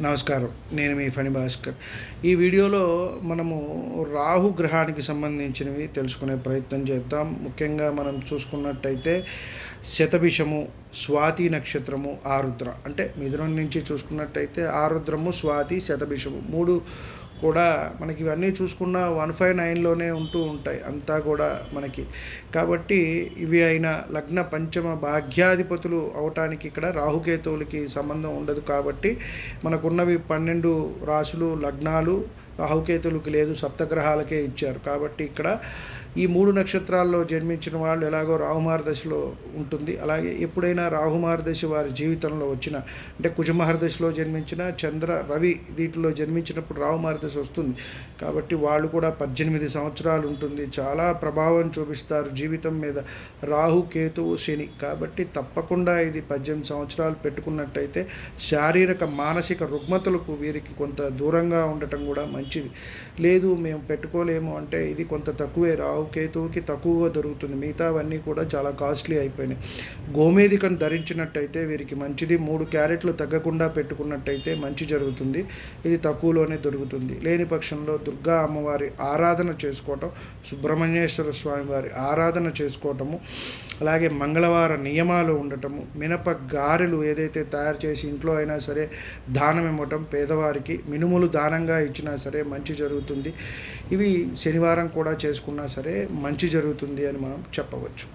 నమస్కారం. నేను మీ ఫణి భాస్కర్. ఈ వీడియోలో మనము రాహు గ్రహానికి సంబంధించినవి తెలుసుకునే ప్రయత్నం చేద్దాం. ముఖ్యంగా మనం చూసుకున్నట్టయితే శతభిషము స్వాతి నక్షత్రము ఆరుద్ర. అంటే మిథునం నుంచి చూసుకున్నట్టయితే ఆరుద్రము స్వాతి శతభిషము. మూడు కూడా మనకి ఇవన్నీ చూసుకున్న వన్ ఫైవ్ నైన్లోనే ఉంటూ ఉంటాయి. అంతా కూడా మనకి. కాబట్టి ఇవి అయిన లగ్న పంచమ భాగ్యాధిపతులు అవటానికి ఇక్కడ రాహుకేతువులకి సంబంధం ఉండదు కాబట్టి మనకున్నవి పన్నెండు రాసులు లగ్నాలు రాహుకేతులకు లేదు సప్తగ్రహాలకే ఇచ్చారు. కాబట్టి ఇక్కడ ఈ మూడు నక్షత్రాల్లో జన్మించిన వాళ్ళు ఎలాగో రాహుమార దశలో ఉంటుంది. అలాగే ఎప్పుడైనా రాహుమార దశ వారి జీవితంలో వచ్చిన అంటే కుజమహార దశలో జన్మించిన చంద్ర రవి వీటిలో జన్మించినప్పుడు రాహుమార దశ వస్తుంది. కాబట్టి వాళ్ళు కూడా పద్దెనిమిది సంవత్సరాలు ఉంటుంది. చాలా ప్రభావం చూపిస్తారు జీవితం మీద. రాహు కేతువు శని. కాబట్టి తప్పకుండా ఇది పద్దెనిమిది సంవత్సరాలు పెట్టుకున్నట్టయితే శారీరక మానసిక రుగ్మతలకు వీరికి కొంత దూరంగా ఉండటం కూడా మంచి మంచిది. లేదు మేము పెట్టుకోలేము అంటే ఇది కొంత తక్కువే. రావు కేతువుకి తక్కువగా దొరుకుతుంది. మిగతావన్నీ కూడా చాలా కాస్ట్లీ అయిపోయినాయి. గోమేదికను ధరించినట్టయితే వీరికి మంచిది. మూడు క్యారెట్లు తగ్గకుండా పెట్టుకున్నట్టయితే మంచి జరుగుతుంది. ఇది తక్కువలోనే దొరుకుతుంది. లేని పక్షంలో దుర్గా అమ్మవారి ఆరాధన చేసుకోవటం సుబ్రహ్మణ్యేశ్వర స్వామి వారి ఆరాధన చేసుకోవటము అలాగే మంగళవార నియమాలు ఉండటము మినప గారెలు ఏదైతే తయారు చేసి ఇంట్లో అయినా సరే దానం ఇవ్వటం పేదవారికి మినుములు దానంగా ఇచ్చినా సరే సరే మంచి జరుగుతుంది. ఇవి శనివారం కూడా చేసుకున్నా సరే మంచి జరుగుతుంది అని మనం చెప్పవచ్చు.